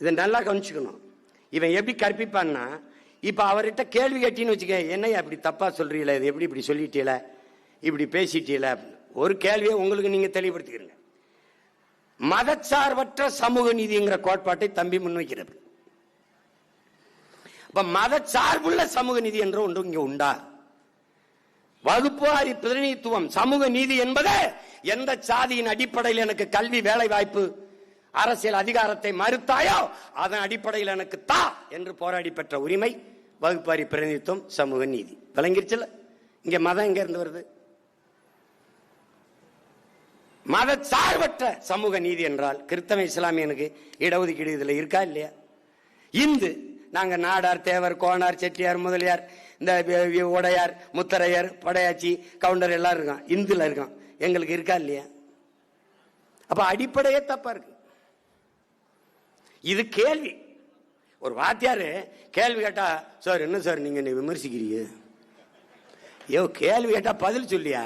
இதை நல்லா கவனிச்சுக்கணும். இவன் எப்படி கற்பிப்பான்னா இப்போ அவர்கிட்ட கேள்வி கேட்டின்னு வச்சுக்க என்னையா இப்படி தப்பாக சொல்றீல இது எப்படி இப்படி சொல்லிட்டீல இப்படி பேசிட்டீல ஒரு கேள்வியை உங்களுக்கு நீங்கள் தெளிவுபடுத்திக்கிறீங்க. மதச்சார்பற்ற சமூக நீதிங்கிற கோட்பாட்டை தம்பி முன்வைக்கிறது. இப்போ மதச்சார்புள்ள சமூக நீதி என்ற ஒன்று இங்கே உண்டா? வகுப்புவாரி பிரதிநிதித்துவம் சமூக நீதி என்பது எந்த சாதியின் அடிப்படையில் எனக்கு கல்வி வேலை வாய்ப்பு அரசியல் அதிகாரத்தை மறுத்தாயோ அதன் அடிப்படையில் எனக்கு தா என்று போராடி பெற்ற உரிமை வகுப்பாரி பிரதிநிதித்துவம் சமூக நீதி. விளங்கிருச்சுல? இங்க மதம் எங்க இருந்து வருது? மத சார்பற்ற சமூக நீதி என்றால் கிறிஸ்தவ இஸ்லாமியனுக்கு இடஒதுக்கீடு இதுல இருக்கா இல்லையா? இந்து நாங்க நாடார் தேவர் கோனார் செட்டியார் முதலியார் இந்த உடையார் முத்தரையர் படையாச்சி கவுண்டர் எல்லாம் இருக்கான் இந்துல இருக்கான் எங்களுக்கு இருக்கா இல்லையா? அப்ப அடிப்படையே தப்பா இருக்கு. இது கேள்வி. ஒரு வாத்தியாரு கேள்வி கேட்டா சார் என்ன சார் நீங்க என்னை விமர்சிக்கிறீங்க? ஐயோ கேள்வி கேட்டா பதில் சொல்லியா?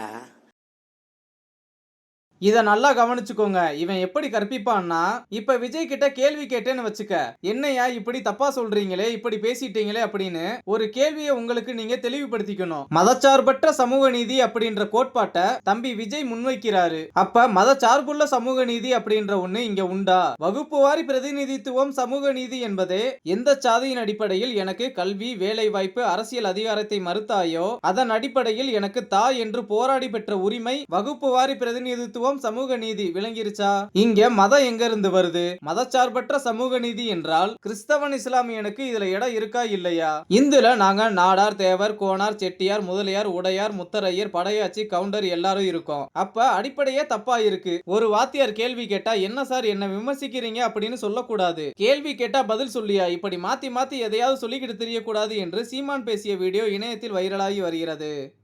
இதை நல்லா கவனிச்சுக்கோங்க. இவன் எப்படி கற்பிப்பான்னா இப்ப விஜய் கிட்ட கேள்வி கேட்டேன்னு வச்சுக்க. என்னையா இப்படி தப்பா சொல்றீங்களே இப்படி பேசிட்டீங்களே அப்படின்னு ஒரு கேள்வியை உங்களுக்கு நீங்க தெளிவுபடுத்திக்கணும். மதச்சார்பற்ற சமூக நீதி அப்படின்ற கோட்பாட்டை தம்பி விஜய் முன்வைக்கிறாரு. அப்ப மதச்சார்புள்ள சமூக நீதி அப்படின்ற ஒண்ணு இங்க உண்டா? வகுப்பு வாரி பிரதிநிதித்துவம் சமூக நீதி என்பதே எந்த சாதியின் அடிப்படையில் எனக்கு கல்வி வேலை வாய்ப்பு அரசியல் அதிகாரத்தை மறுத்தாயோ அதன் அடிப்படையில் எனக்கு தா என்று போராடி பெற்ற உரிமை வகுப்பு வாரி பிரதிநிதித்துவம் சமூக நீதி விளங்கிருச்சா? இங்க மதம் எங்க இருந்து வருது? மதச்சார்பற்ற சமூக நீதி என்றால் கிறிஸ்தவன் இஸ்லாமியனுக்கு இதுல இடம் இருக்கா இல்லையா? இந்துல நாங்க நாடார் தேவர் கோனார் செட்டியார் முதலியார் உடையார் முத்தரையர் படையாச்சி கவுண்டர் எல்லாரும் இருக்கோம். அப்ப அடிப்படையே தப்பா இருக்கு ஒரு வாத்தியார் கேள்வி கேட்டா என்ன சார் என்ன விமர்சிக்கிறீங்க? அப்படின்னு சொல்லக்கூடாது. கேள்வி கேட்டா பதில் சொல்லியா? இப்படி மாத்தி மாத்தி எதையாவது சொல்லிக்கிட்டு தெரியக்கூடாது என்று சீமான் பேசிய வீடியோ இணையத்தில் வைரலாகி வருகிறது.